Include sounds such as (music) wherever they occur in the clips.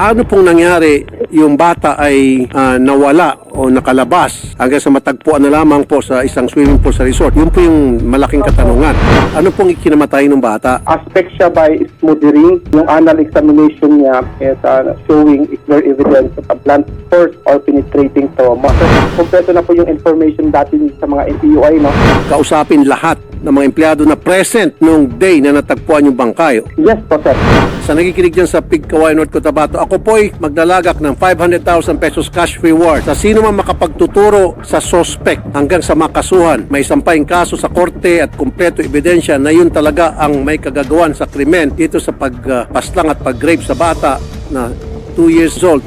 Paano pong nangyari yung bata ay ah, nawala o nakalabas hanggang sa matagpuan na lamang po sa isang swimming pool sa resort? Yun po yung malaking katanungan. Ano pong ikinamatay ng bata? aspect siya by smothering. Yung anal examination niya is uh, showing clear evidence of a blunt force or penetrating trauma. So, kompleto na po yung information dati sa mga NPUI, no? Kausapin lahat ng mga empleyado na present nung day na natagpuan yung bangkay. Yes po, sir. Sa nakikinig dyan sa Pig Kawaii North Cotabato, ako po'y maglalagak ng 500,000 pesos cash reward sa sino man makapagtuturo sa suspect hanggang sa makasuhan. May sampaing kaso sa korte at kumpleto ebidensya na yun talaga ang may kagagawan sa krimen dito sa pagpaslang at pag-rape sa bata na 2 years old.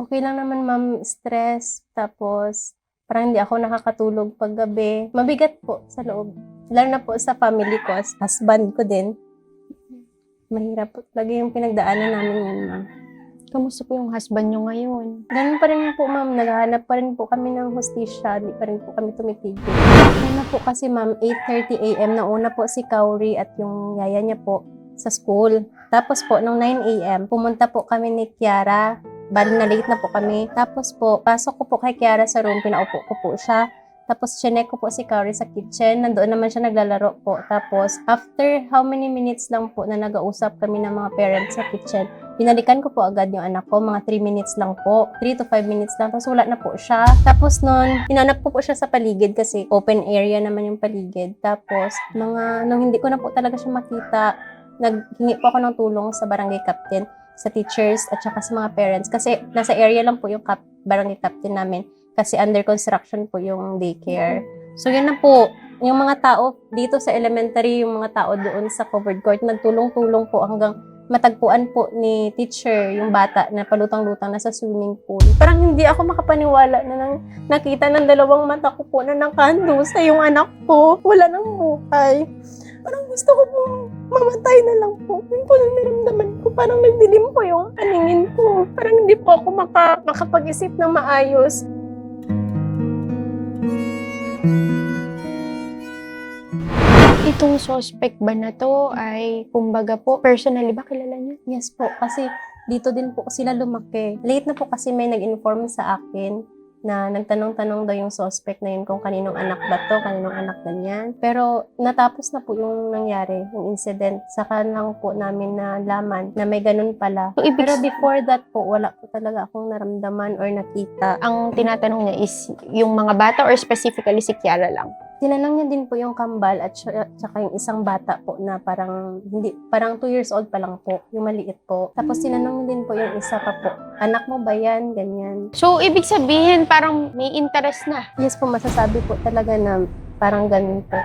Okay lang naman, ma'am. Stress. Tapos, parang hindi ako nakakatulog pag gabi. Mabigat po sa loob. Lalo na po sa family ko, as husband ko din. Mahirap po talaga yung pinagdaanan namin ngayon, ma'am. Kamusta po yung husband nyo ngayon? Ganun pa rin po, ma'am. Naghahanap pa rin po kami ng hostisya. Di pa rin po kami tumitigil. Una po kasi, ma'am, 8.30 a.m. Nauna po si Kauri at yung yaya niya po sa school. Tapos po, nung 9 a.m., pumunta po kami ni Kiara. Bali na late na po kami. Tapos po, pasok ko po kay Kiara sa room. Pinaupo ko po siya. Tapos, chinek ko po si Kauri sa kitchen. Nandoon naman siya naglalaro po. Tapos, after how many minutes lang po na nag-ausap kami ng mga parents sa kitchen, Binalikan ko po agad yung anak ko, mga 3 minutes lang po. 3 to 5 minutes lang, tapos wala na po siya. Tapos nun, hinanap ko po siya sa paligid kasi open area naman yung paligid. Tapos, mga, nung hindi ko na po talaga siya makita, naghingi po ako ng tulong sa barangay captain, sa teachers, at saka sa mga parents. Kasi nasa area lang po yung cap, barangay captain namin. Kasi under construction po yung daycare. So, yun na po. Yung mga tao dito sa elementary, yung mga tao doon sa covered court, nagtulong-tulong po hanggang matagpuan po ni teacher yung bata na palutang-lutang na sa swimming pool. Parang hindi ako makapaniwala na nang nakita ng dalawang mata ko po na nakando sa yung anak ko. Wala nang buhay. Parang gusto ko po mamatay na lang po. Yun po yung naramdaman. Parang nagdilim po yung paningin ko. Parang hindi po ako maka, makapag-isip ng maayos. Itong suspect ba na to ay, kumbaga po, personally ba kilala niyo? Yes po, kasi dito din po sila lumaki. Late na po kasi may nag-inform sa akin na nagtanong-tanong daw yung suspect na yun kung kaninong anak ba to, kaninong anak ganyan. Pero natapos na po yung nangyari, yung incident. Saka lang po namin na laman na may ganun pala. So, ibig Pero before that po, wala po talaga akong naramdaman or nakita. ang tinatanong niya is yung mga bata or specifically si Kiara lang? Tinanong niya din po yung kambal at saka yung isang bata po na parang hindi parang 2 years old pa lang po, yung maliit po. Tapos tinanong niya din po yung isa pa po, anak mo ba yan? Ganyan. So, ibig sabihin, parang may interest na. Yes po, masasabi po talaga na parang ganun po.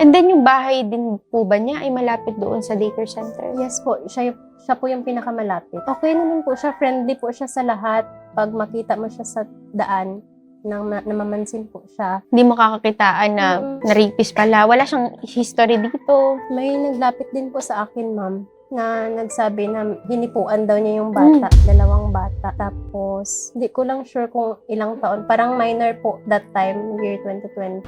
And then, yung bahay din po ba niya ay malapit doon sa daycare center? Yes po, siya, siya po yung pinakamalapit. Okay naman po siya, friendly po siya sa lahat. Pag makita mo siya sa daan, nang ma- namamansin po siya. Hindi mo kakakitaan na Mm. na-rapist pala. Wala siyang history dito. May naglapit din po sa akin, ma'am, na nagsabi na hinipuan daw niya yung bata, dalawang bata. Tapos, hindi ko lang sure kung ilang taon. Parang minor po that time, year 2020.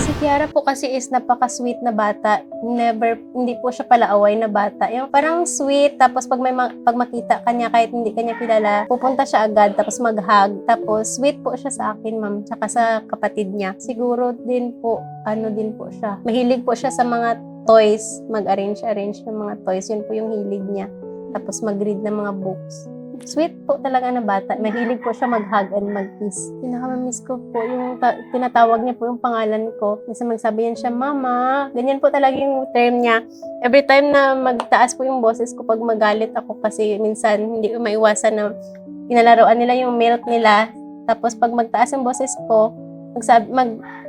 Si Kiara po kasi is napaka-sweet na bata. Never, hindi po siya palaaway na bata. Yung parang sweet, tapos pag may ma- pag makita kanya kahit hindi kanya kilala, pupunta siya agad, tapos mag-hug. Tapos sweet po siya sa akin, ma'am, tsaka sa kapatid niya. Siguro din po, ano din po siya. Mahilig po siya sa mga toys, mag-arrange-arrange ng mga toys. Yun po yung hilig niya. Tapos mag-read ng mga books. Sweet po talaga na bata. Mahilig po siya mag-hug and mag-kiss. Pinaka-miss ko po yung ta- tinatawag niya po yung pangalan ko. Kasi magsabi yan siya, Mama. Ganyan po talaga yung term niya. Every time na magtaas po yung boses ko pag magalit ako kasi minsan hindi ko maiwasan na pinalaroan nila yung milk nila. Tapos pag magtaas yung boses ko, magsabi, magtakbo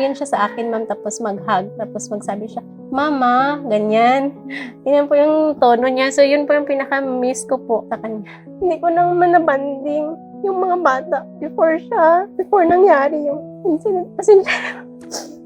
yan siya sa akin, ma'am, tapos mag-hug. Tapos magsabi siya, Mama, ganyan. Yan po yung tono niya. So, yun po yung pinaka-miss ko po sa kanya. Hindi ko naman nabanding yung mga bata before siya, before nangyari yung incident. Kasi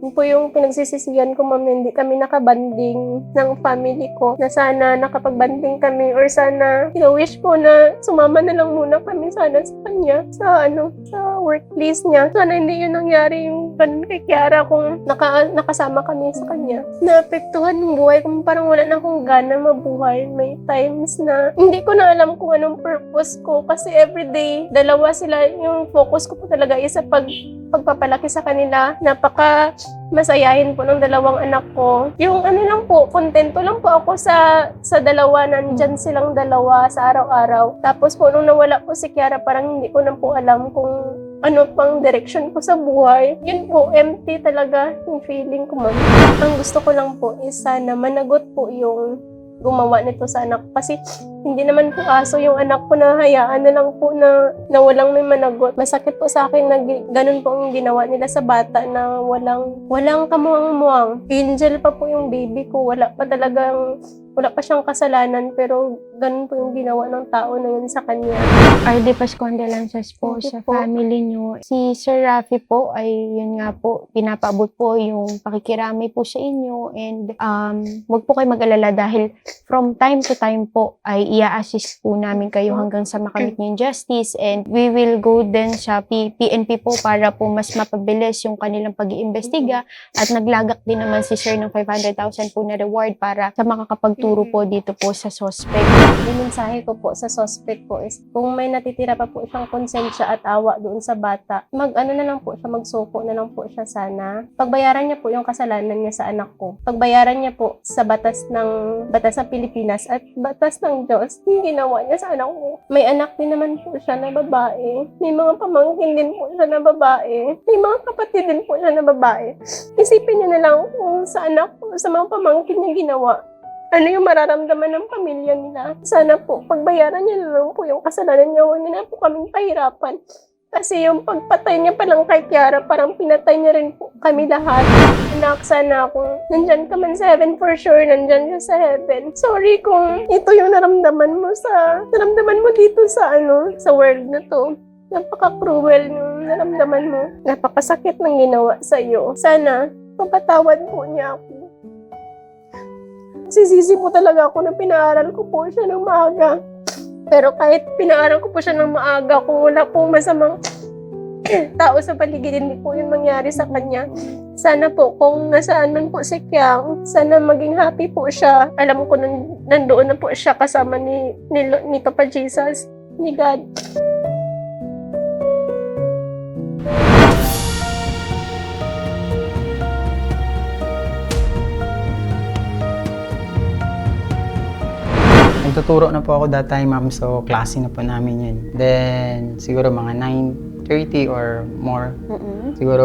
Yun po yung pinagsisisihan ko, ma'am, na hindi kami nakabanding ng family ko. Na sana nakapagbanding kami or sana, wish ko na sumama na lang muna kami sana sa kanya, sa ano, sa workplace niya. Sana hindi yun nangyari yung ganun kay Kiara kung naka, nakasama kami sa kanya. Naapektuhan yung buhay ko, parang wala na akong gana mabuhay. May times na hindi ko na alam kung anong purpose ko kasi everyday, dalawa sila, yung focus ko po talaga is sa pag pagpapalaki sa kanila. Napaka masayahin po ng dalawang anak ko. Yung ano lang po, kontento lang po ako sa sa dalawa, nandyan silang dalawa sa araw-araw. Tapos po, nung nawala po si Kiara, parang hindi ko na po alam kung ano pang direction ko sa buhay. Yun po, empty talaga yung feeling ko, ma'am. Ang gusto ko lang po is sana managot po yung gumawa nito sa anak. Kasi hindi naman po aso yung anak ko na hayaan na lang po na, na walang may managot. Masakit po sa akin na ganun po ang ginawa nila sa bata na walang, walang kamuang-muang. Angel pa po yung baby ko. Wala pa talagang, wala pa siyang kasalanan pero ganun po yung ginawa ng tao na yun sa kanya. Our deepest condolences po Thank sa po. family nyo. Si Sir Rafi po ay yun nga po, pinapaabot po yung pakikirami po sa inyo and um, wag po kayo mag-alala dahil from time to time po ay i-assist po namin kayo hanggang sa makamit niyo yung justice and we will go din sa P- PNP po para po mas mapabilis yung kanilang pag-iimbestiga at naglagak din naman si Sir ng 500,000 po na reward para sa makakapagturo po dito po sa suspect. Yung mensahe ko po sa suspect po is kung may natitira pa po siyang konsensya at awa doon sa bata, mag ano na lang po siya, magsuko na lang po siya sana. Pagbayaran niya po yung kasalanan niya sa anak ko. Pagbayaran niya po sa batas ng batas ng Pilipinas at batas ng Diyos yung ginawa niya sa anak ko. May anak din naman po siya na babae. May mga pamangkin din po siya na babae. May mga kapatid din po siya na babae. Isipin niyo na lang kung sa anak ko, sa mga pamangkin niya ginawa ano yung mararamdaman ng pamilya nila. Sana po, pagbayaran niya lang po yung kasalanan niya, huwag na po kaming pahirapan. Kasi yung pagpatay niya pa lang kay Kiara, parang pinatay niya rin po kami lahat. Anak, sana kung nandyan ka man sa heaven for sure, nandyan ka sa heaven. Sorry kung ito yung naramdaman mo sa, naramdaman mo dito sa ano, sa world na to. Napaka-cruel yung naramdaman mo. Napakasakit ng ginawa sa'yo. Sana, mapatawad po niya ako. Sisisi po talaga ako na pinaaral ko po siya ng maaga. Pero kahit pinaaral ko po siya ng maaga, kung wala pong masamang (clears throat) tao sa paligid, hindi po yun mangyari sa kanya. Sana po, kung nasaan man po si Kyang, sana maging happy po siya. Alam ko nan, nandoon na po siya kasama ni, ni, ni Papa Jesus, ni God. Nagtuturo na po ako that time, ma'am. So, klase na po namin yun. Then, siguro mga 9.30 or more. Mm-mm. Siguro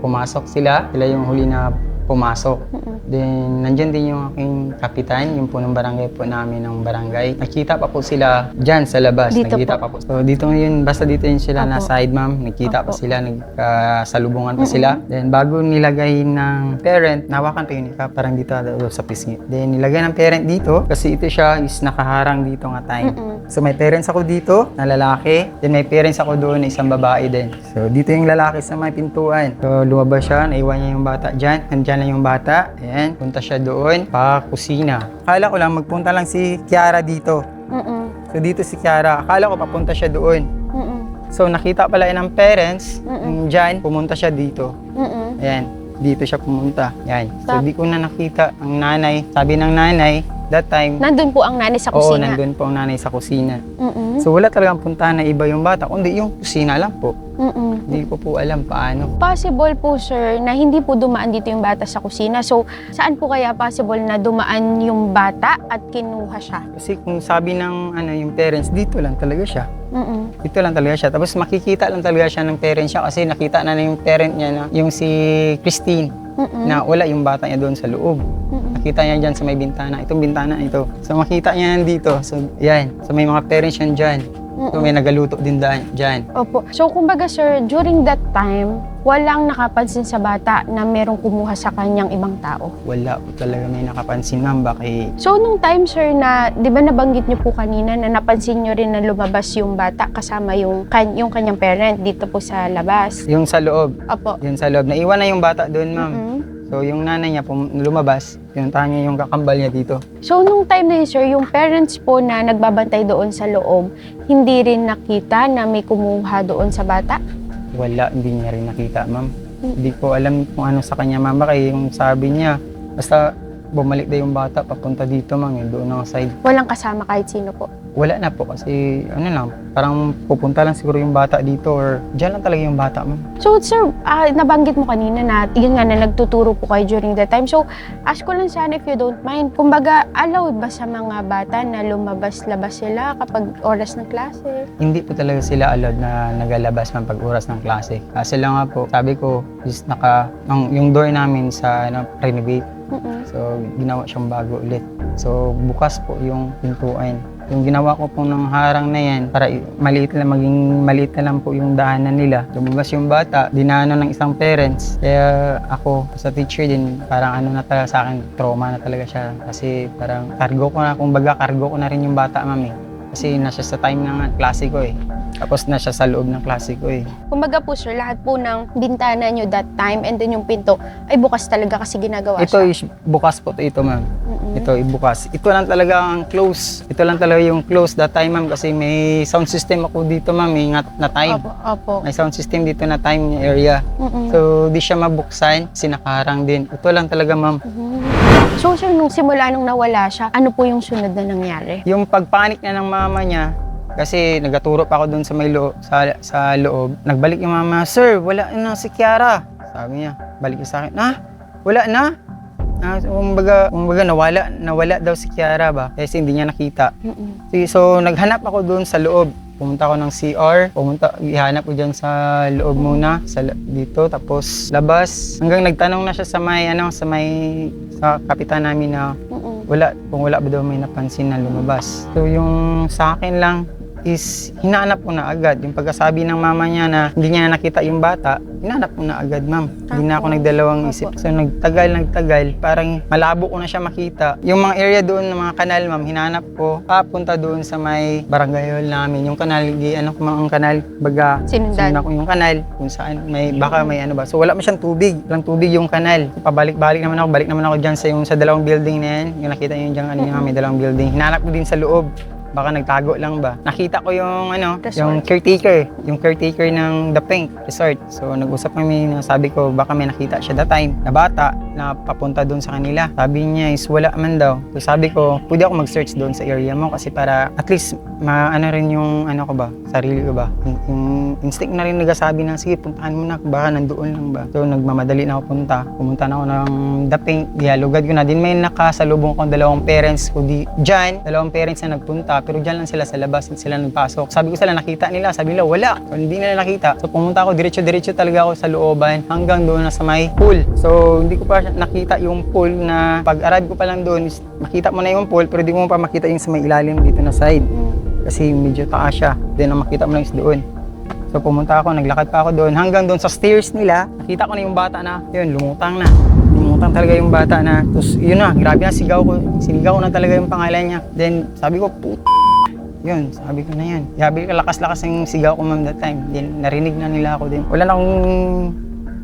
pumasok sila. Sila yung huli na pumasok. Then, nandyan din yung aking kapitan, yung po ng barangay po namin ng barangay. Nakita pa po sila dyan sa labas. Dito Nakita pa po. So, dito yun, basta dito yun sila na Apo. side, ma'am. Nakita pa Apo. sila, nagkasalubungan pa Mm-mm. sila. Then, bago nilagay ng parent, nawakan pa yun, ika, parang dito daw sa pisngi. Then, nilagay ng parent dito, kasi ito siya is nakaharang dito nga time. Mm-mm. So, may parents ako dito na lalaki. Then, may parents ako doon na isang babae din. So, dito yung lalaki sa may pintuan. So, lumabas siya, naiwan niya yung bata dyan. Nandyan lang yung bata. Ayan, punta siya doon pa kusina. Akala ko lang, magpunta lang si Kiara dito. Mm-mm. So, dito si Kiara. Akala ko papunta siya doon. Mm-mm. So, nakita pala yun ng parents. Mm-mm. Dyan, pumunta siya dito. Mm-mm. Ayan, dito siya pumunta. Ayan. So, di ko na nakita ang nanay. Sabi ng nanay, that time, Nandun po ang nanay sa oo, kusina. nandun po ang nanay sa kusina. Mm-mm. So wala talagang puntahan na iba yung bata, kundi yung kusina lang po. Mm-mm. Hindi ko po alam paano. Possible po, sir, na hindi po dumaan dito yung bata sa kusina. So, saan po kaya possible na dumaan yung bata at kinuha siya? Kasi kung sabi ng ano yung parents, dito lang talaga siya. Mm-mm. Dito lang talaga siya. Tapos makikita lang talaga siya ng parents siya kasi nakita na, na yung parent niya na yung si Christine Mm-mm. na wala yung bata niya doon sa loob. Mm-mm. Nakita niya dyan sa may bintana. Itong bintana ito. So makita niya yan dito. So yan. So may mga parents yan dyan. So may nagaluto din da- dyan. Opo. So, kumbaga sir, during that time, walang nakapansin sa bata na merong kumuha sa kanyang ibang tao. Wala po talaga may nakapansin ma'am. Bakit So, nung time sir na, di ba nabanggit niyo po kanina na napansin niyo rin na lumabas yung bata kasama yung, kan yung kanyang parent dito po sa labas. yung sa loob, Opo. yung sa loob, naiwan na yung bata doon ma'am. Mm-mm. So yung nanay niya pum- lumabas, pinuntahan niya yung kakambal niya dito. So, nung time na yun, sir, yung parents po na nagbabantay doon sa loob, hindi rin nakita na may kumuha doon sa bata? Wala, hindi niya rin nakita ma'am. Hindi ko alam kung ano sa kanya ma'am. Baka yung sabi niya, basta bumalik na yung bata papunta dito ma'am, yung doon ang side. Walang kasama kahit sino po. Wala na po kasi ano lang, parang pupunta lang siguro yung bata dito or dyan lang talaga yung bata ma'am. So, sir, ah, nabanggit mo kanina na, yun nga, na nagtuturo po kayo during that time. So, ask ko lang sana if you don't mind. Kumbaga, allowed ba sa mga bata na lumabas-labas sila kapag oras ng klase? Hindi po talaga sila allowed na nagalabas man pag oras ng klase. Kasi lang nga po, sabi ko, is naka, ang, yung door namin sa ano, renovate. Mm-mm. So, ginawa siyang bago ulit. So, bukas po yung pintuan. Yung ginawa ko po ng harang na yan, para maliit lang, maging maliit na lang po yung daanan nila. Lumabas yung bata, dinaanan ng isang parents. Kaya ako, sa teacher din, parang ano na talaga sa akin, trauma na talaga siya. Kasi parang cargo ko na, kumbaga cargo ko na rin yung bata, mami. Kasi nasa sa time ng klase ko eh. Tapos nasa sa loob ng klase ko eh. Kumbaga po, sir, lahat po ng bintana nyo that time and then yung pinto ay bukas talaga kasi ginagawa Ito siya. is bukas po to ito, ma'am. Mm-mm. Ito, ibukas. Ito lang talaga ang close. Ito lang talaga yung close that time, ma'am, kasi may sound system ako dito, ma'am, may nga- na time. Opo, opo. May sound system dito na time area. Mm-mm. So, di siya mabuksan, sinakarang din. Ito lang talaga, ma'am. Mhm. So, sir, nung simula nung nawala siya, ano po yung sunod na nangyari? Yung pagpanik niya ng mama niya, kasi nagaturo pa ako doon sa may loob, sa, sa loob. Nagbalik yung mama, Sir, wala na si Kiara. Sabi niya, balik niya sa akin, ah, wala na? Ah, kumbaga, kumbaga nawala, nawala daw si Kiara ba? Kasi hindi niya nakita. Mm-mm. Sige, so naghanap ako doon sa loob. Pumunta ako ng CR, pumunta, ihanap ko dyan sa loob muna, sa dito, tapos labas. Hanggang nagtanong na siya sa may, ano, sa may, sa kapitan namin na Mm-mm. wala, kung wala ba daw may napansin na lumabas. So yung sa akin lang is hinahanap ko na agad. Yung pagkasabi ng mama niya na hindi niya na nakita yung bata, hinahanap ko na agad, ma'am. Hindi na ako nagdalawang isip. So nagtagal, nagtagal, parang malabo ko na siya makita. Yung mga area doon ng mga kanal, ma'am, hinahanap ko, papunta doon sa may barangay hall namin. Yung kanal, di, ano ko ang kanal, baga, Sinundan. Ko yung kanal kung saan may baka may ano ba. So wala masyang tubig. Walang tubig yung kanal. Pabalik-balik naman ako. Balik naman ako diyan sa yung sa dalawang building na yan. Yung nakita niyo diyan kanina may dalawang building. Hinanap ko din sa loob. Baka nagtago lang ba. Nakita ko yung ano, Resort. yung caretaker, yung caretaker ng The Pink Resort. So nag-usap kami sabi ko baka may nakita siya that time na bata na papunta doon sa kanila. Sabi niya is wala man daw. So sabi ko, pwede ako mag-search doon sa area mo kasi para at least maano rin yung ano ko ba, sarili ko ba. Yung, yung instinct na rin nagsasabi na sige puntahan mo na baka nandoon lang ba. So nagmamadali na ako punta. Pumunta na ako ng The Pink. Dialogad ko na din may nakasalubong ko dalawang parents ko di dyan. Dalawang parents na nagpunta pero dyan lang sila sa labas sila nagpasok. Sabi ko sila nakita nila, sabi nila wala. So, hindi nila nakita. So pumunta ako diretso-diretso talaga ako sa looban hanggang doon na sa may pool. So hindi ko pa nakita yung pool na pag arrive ko pa lang doon makita mo na yung pool pero di mo pa makita yung sa may ilalim dito na side. Kasi medyo taas siya. Then ang makita mo lang is doon. So pumunta ako, naglakad pa ako doon hanggang doon sa stairs nila. Nakita ko na yung bata na, yun, lumutang na. Lumutang talaga yung bata na. Tapos yun na, grabe na sigaw ko. Sinigaw ko na talaga yung pangalan niya. Then sabi ko, put yun, sabi ko na yan. Grabe lakas-lakas yung sigaw ko ma'am that time. Then narinig na nila ako din. Wala na akong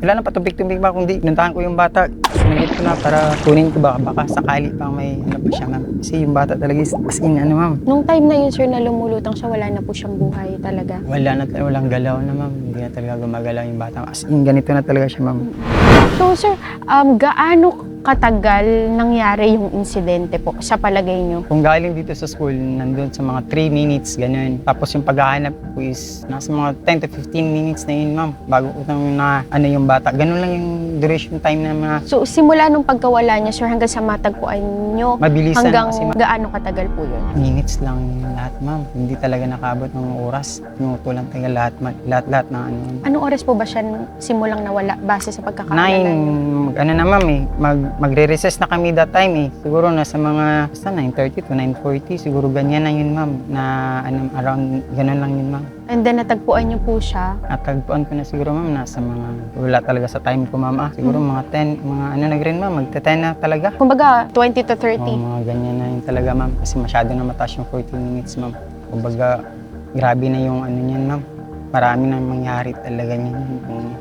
wala na patumpik-tumpik pa kundi pinuntahan ko yung bata. Sinagit ko na para kunin ko ba baka sakali pa may ano pa siya ma'am. Kasi yung bata talaga is as in ano ma'am. Nung time na yun, sir, na lumulutang siya, wala na po siyang buhay talaga. Wala na, walang galaw na ma'am. Hindi na talaga gumagalaw yung bata. As in, ganito na talaga siya ma'am. So, sir, um, gaano katagal nangyari yung insidente po sa palagay niyo? Kung galing dito sa school, nandun sa mga 3 minutes, ganun. Tapos yung paghahanap ko is nasa mga 10 to 15 minutes na yun ma'am. Bago ko na ano yung bata. Ganun lang yung duration time na mga So, simula nung pagkawala niya, sir, hanggang sa matagpuan niyo, mabilisan hanggang kasi ma'am. gaano katagal po yun? minutes lang yung lahat ma'am. Hindi talaga nakaabot ng oras. Minuto lang talaga lahat, ma- lahat-lahat na ano. Anong oras po ba siya simulang nawala base sa pagkakaalala Nine, ano na ma'am eh, mag magre-recess na kami that time eh. Siguro nasa mga basta 9.30 to 9.40. Siguro ganyan na yun ma'am. Na ano, around ganun lang yun ma'am. And then natagpuan niyo po siya. Natagpuan ko na siguro ma'am nasa mga wala talaga sa time ko ma'am ah. Siguro mga 10, mga ano na rin ma'am, magte 10 na talaga. Kumbaga, 20 to 30. Oo, mga ganyan na yun talaga ma'am. Kasi masyado na mataas yung 40 minutes ma'am. Kumbaga, grabe na yung ano niyan ma'am. Marami na mangyari talaga niyan.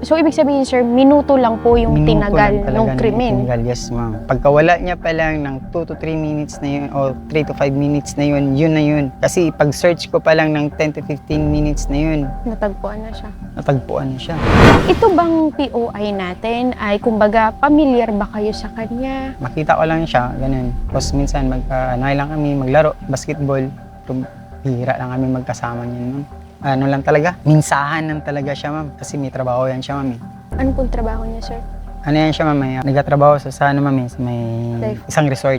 So, ibig sabihin, sir, minuto lang po yung minuto tinagal lang talaga ng na krimen. Tinagal, yes ma'am. Pagkawala niya pa lang ng 2 to 3 minutes na yun, o 3 to 5 minutes na yun, yun na yun. Kasi pag search ko pa lang ng 10 to 15 minutes na yun, Natagpuan na siya. natagpuan na siya. Ito bang POI natin ay, kumbaga, familiar ba kayo sa kanya? Makita ko lang siya, ganun. Tapos minsan, mag, uh, lang kami maglaro, basketball. Tum- Hira lang kami magkasama niyan, ma'am. Ano lang talaga, minsahan lang talaga siya, ma'am. Kasi may trabaho yan siya, ma'am. eh. Ano pong trabaho niya, sir? Ano yan siya, ma'am? May, uh, nagtatrabaho sa, sa ano, ma'am, eh, sa may Life. isang resort.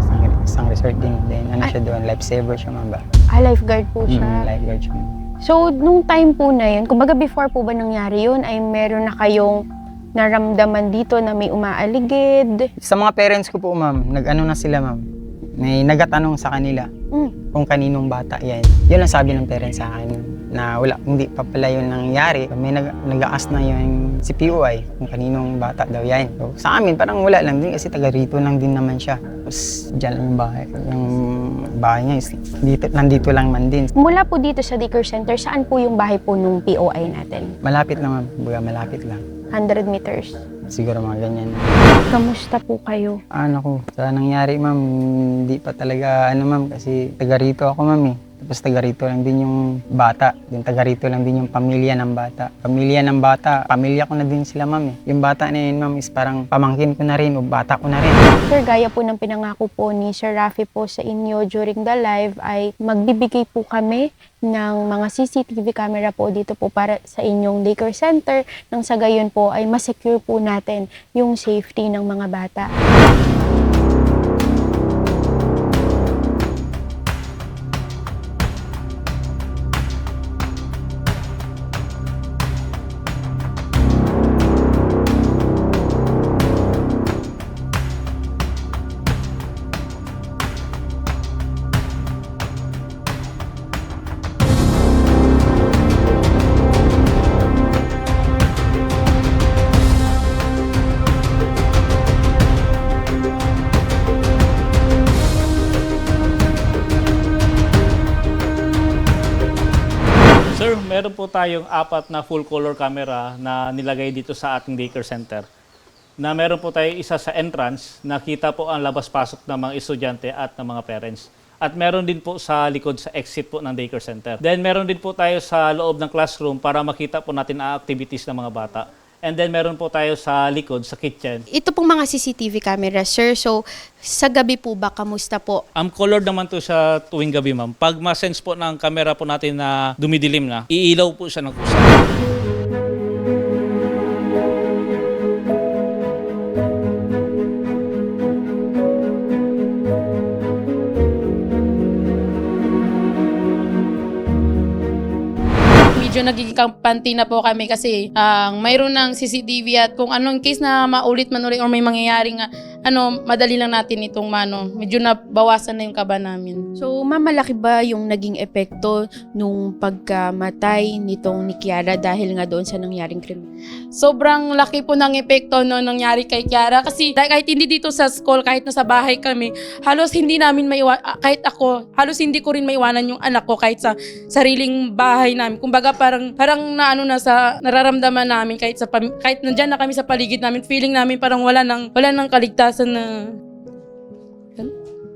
Isang, isang resort din. Then, ano siya doon, lifesaver siya, ma'am ba? Ah, lifeguard po siya. Mm, lifeguard siya, ma'am. So, nung time po na yun, kumbaga before po ba nangyari yun, ay meron na kayong naramdaman dito na may umaaligid? Sa mga parents ko po, ma'am, nag-ano na sila, ma'am. May nagatanong sa kanila Mm. kung kaninong bata yan. Yun ang sabi ng parents sa akin na wala, hindi pa pala yun nangyari. May nag, nag-aas na yung si POI kung kaninong bata daw yan. So, sa amin, parang wala lang din kasi taga rito lang din naman siya. Tapos dyan lang yung bahay. Yung bahay niya, is dito, nandito lang man din. Mula po dito sa daycare center, saan po yung bahay po nung POI natin? Malapit lang, ma'am. Buga, malapit lang. 100 meters. Siguro mga ganyan. Kamusta po kayo? Ano ko, sa nangyari ma'am, hindi pa talaga ano ma'am kasi taga rito ako ma'am eh. Tapos taga rito lang din yung bata. Yung taga rito lang din yung pamilya ng bata. Pamilya ng bata, pamilya ko na din sila ma'am eh. Yung bata na yun ma'am is parang pamangkin ko na rin o bata ko na rin. Sir, gaya po ng pinangako po ni Sir Rafi po sa inyo during the live ay magbibigay po kami ng mga CCTV camera po dito po para sa inyong daycare center nang sa gayon po ay masecure po natin yung safety ng mga bata. Meron po tayong apat na full color camera na nilagay dito sa ating daycare center. Na meron po tayo isa sa entrance, nakita po ang labas-pasok ng mga estudyante at ng mga parents. At meron din po sa likod sa exit po ng daycare center. Then meron din po tayo sa loob ng classroom para makita po natin ang activities ng mga bata. And then meron po tayo sa likod, sa kitchen. Ito pong mga CCTV camera, sir. So, sa gabi po ba, kamusta po? Ang color naman to sa tuwing gabi, ma'am. Pag ma-sense po ng camera po natin na dumidilim na, iilaw po siya ng kusa. Medyo nagiging kampante na po kami kasi ang mayroon ng CCTV at kung anong case na maulit man ulit or may mangyayari nga ano madali lang natin itong mano. Medyo nabawasan na yung kaba namin. So, mamalaki ba yung naging epekto nung pagkamatay nitong ni Kiara dahil nga doon sa nangyaring krimen? sobrang laki po ng epekto no nangyari kay Kiara. Kasi dahil kahit hindi dito sa school kahit nasa bahay kami halos hindi namin maiwa ah, kahit ako halos hindi ko rin maiwanan yung anak ko kahit sa sariling bahay namin. Kumbaga parang parang naano na sa nararamdaman namin kahit sa kahit nandiyan na kami sa paligid namin feeling namin parang wala nang wala nang kaligtasan na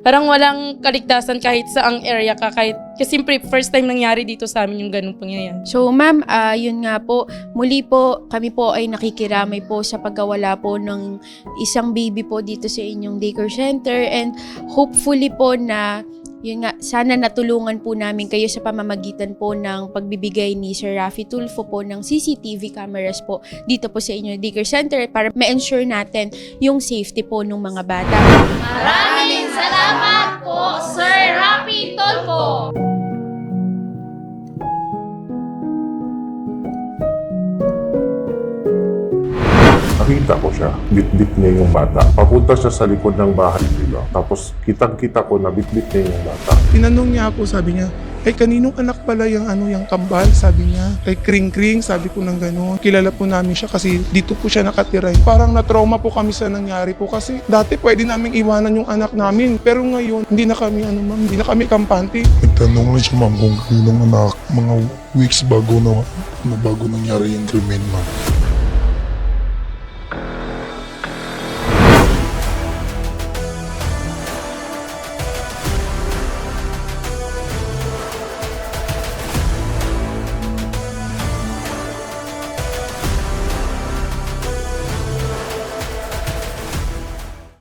Parang walang kaligtasan kahit sa ang area ka kahit kasi first time nangyari dito sa amin yung ganung pangyayari. So, ma'am, ah, yun nga po, muli po, kami po ay nakikiramay po sa pagkawala po ng isang baby po dito sa inyong daycare center and hopefully po na yun nga, sana natulungan po namin kayo sa pamamagitan po ng pagbibigay ni Sir Rafi Tulfo po ng CCTV cameras po dito po sa inyong daycare center para ma-ensure natin yung safety po ng mga bata. Nakita ko siya, bit-bit niya yung bata. Papunta siya sa likod ng bahay nila. Tapos kitang-kita ko na bit-bit niya yung bata. Tinanong niya ako, sabi niya, ay kaninong anak pala yung ano yung kambal sabi niya kay kring kring sabi ko ng gano'n kilala po namin siya kasi dito po siya nakatira parang na-trauma po kami sa nangyari po kasi dati pwede namin iwanan yung anak namin pero ngayon hindi na kami ano ma'am hindi na kami kampante Nagtanong lang siya ma'am kung kaninong anak mga weeks bago na, na bago nangyari yung krimen ma'am.